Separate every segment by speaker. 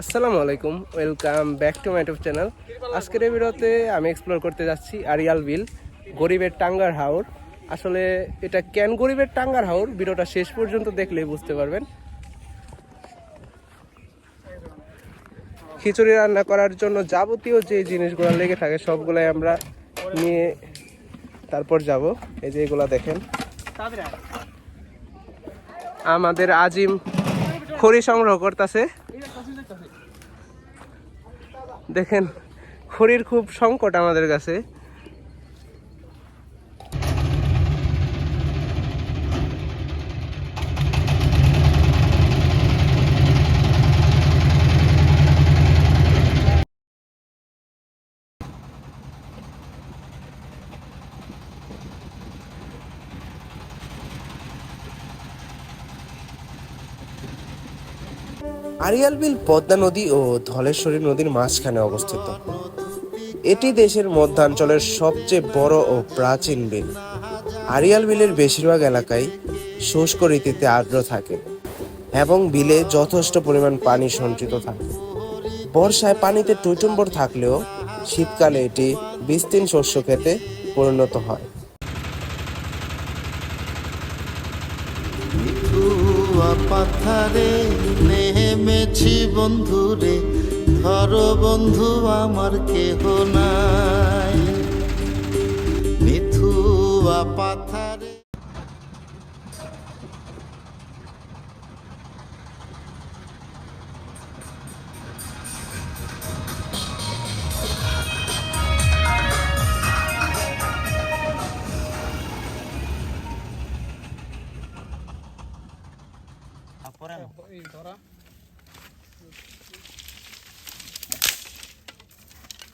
Speaker 1: আসসালামু আলাইকুম, welcome back to my channel. আজকের এই ভিডিওতে আমি এক্সপ্লোর করতে যাচ্ছি আরিয়াল বিল, গরিবের টাঙ্গার হাওর। আসলে এটা কেন গরিবের টাঙ্গার হাওর? ভিডিওটা শেষ পর্যন্ত দেখলেই বুঝতে পারবেন। খিচুড়ি রান্না করার জন্য যাবতীয় যে জিনিসগুলো লেগে থাকে, সবগুলাই আমরা নিয়ে তারপর যাব। এই যে এগুলা দেখেন। আমাদের আজিম খড়ি সংগ্রহ করতেছে। দেখেন খড়ির খুব সংকট আমাদের কাছে।
Speaker 2: আরিয়াল বিল পদ্মা নদী ও ধলেশ্বরী নদীর
Speaker 3: মাঝখানে অবস্থিত।
Speaker 2: এটি
Speaker 3: দেশের মধ্যাঞ্চলের সবচেয়ে
Speaker 2: বড়
Speaker 3: ও প্রাচীন বিল। আরিয়াল বিলের বেশিরভাগ এলাকায় শুষ্ক ঋতুতে
Speaker 2: আর্দ্র
Speaker 3: থাকে
Speaker 2: এবং
Speaker 3: বিলে যথেষ্ট পরিমাণ
Speaker 2: পানি
Speaker 3: সঞ্চিত থাকে। বর্ষায় পানিতে
Speaker 2: টইটুম্বর
Speaker 3: থাকলেও
Speaker 2: শীতকালে
Speaker 3: এটি বিস্তীর্ণ শস্য
Speaker 2: খেতে
Speaker 3: পরিণত হয়।
Speaker 4: পাথারে নেমেছি বন্ধুরে ধরো বন্ধু আমার কেহ নাই। মিথুয়া পাথারে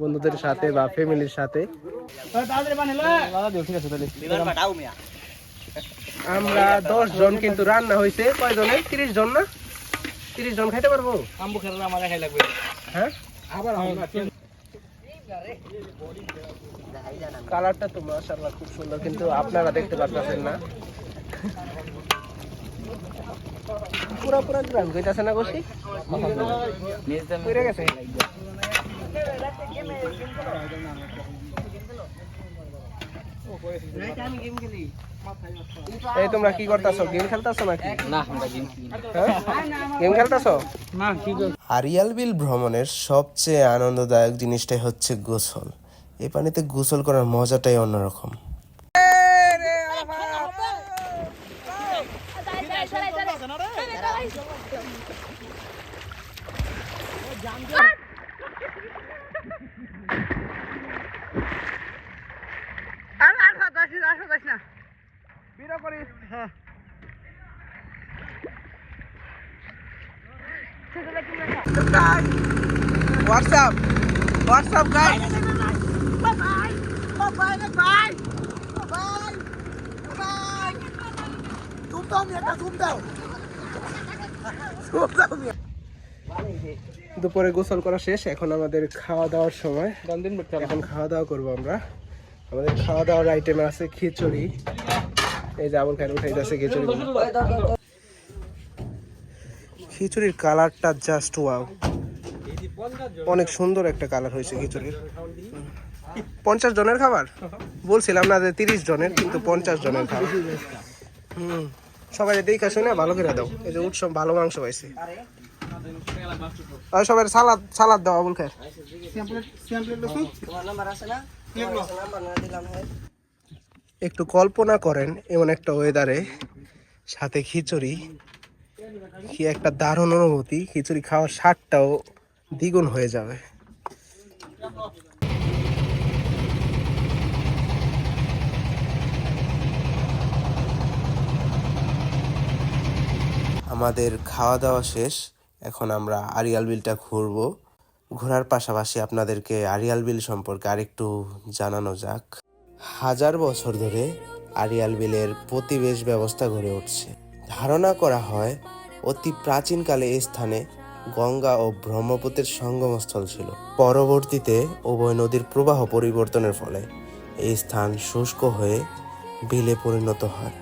Speaker 1: বন্ধুদের সাথে বা ফ্যামিলির সাথে। আমরা দশ জন কিন্তু রান্না হয়েছে। কয়জনের তিরিশ জন না? তিরিশ জন খাইতে পারব? হ্যাঁ? কালারটা তো মাশাআল্লাহ খুব সুন্দর কিন্তু আপনারা দেখতে পারতেছেন না। পুরা পুরা গ্রাম কইতাছে না গোসি
Speaker 5: কইরা গেছে?
Speaker 1: এই তোমরা কি করতেছো? গেম খেলতেছো নাকি?
Speaker 5: না
Speaker 1: গেম খেলতাছো?
Speaker 5: না কি
Speaker 1: আরিয়াল বিল ভ্রমণের সবচেয়ে আনন্দদায়ক জিনিসটাই হচ্ছে গোসল। এই পানিতে গোসল করার মজাটাই অন্যরকম।
Speaker 5: Abi arkadaşın arkadaşına. Bir
Speaker 1: koyayım. Ha. What's up? What's up guys? Bye bye. Bye bye. Bye bye. Bye bye. Bye bye. Zoom down, zoom down. Zoom down. দুপুরে গোসল করা শেষ এখন আমাদের খাওয়া দাওয়ার সময় এখন খাওয়া দাওয়া করব আমরা। আমাদের খাওয়া দাওয়ার আইটেম আছে খিচুড়ি। এই যে আবুল খান উঠাইতেছে খিচুড়ি খিচুড়ির কালারটা জাস্ট ওয়াও অনেক সুন্দর একটা কালার হয়েছে খিচুড়ির। পঞ্চাশ জনের খাবার? বলছিলাম না যে তিরিশ জনের কিন্তু পঞ্চাশ জনের খাবার। হুম সবাই দেখে শুনে ভালো করে দাও। এই যে উৎসব ভালো মাংস পাইছে। আর সবাই সালাদ সালাদ দাও আবুল খায় একটু কল্পনা করেন, এমন একটা ওয়েদারে সাথে খিচুড়ি, কি একটা দারুণ অনুভূতি, খিচুড়ি খাওয়ার স্বাদটাও দ্বিগুণ হয়ে যাবে।
Speaker 2: আমাদের খাওয়া দাওয়া শেষ। এখন আমরা আরিয়াল বিলটা ঘুরবো। ঘোরার পাশাপাশি আপনাদেরকে আরিয়াল বিল সম্পর্কে আরেকটু জানানো যাক। হাজার বছর ধরে আরিয়াল বিলের প্রতিবেশ ব্যবস্থা গড়ে উঠছে। ধারণা করা হয়, অতি প্রাচীনকালে এই স্থানে গঙ্গা ও ব্রহ্মপুত্রের
Speaker 3: সঙ্গমস্থল ছিল।
Speaker 2: পরবর্তীতে উভয় নদীর প্রবাহ পরিবর্তনের ফলে এই স্থান
Speaker 3: শুষ্ক হয়ে বিলে
Speaker 2: পরিণত হয়।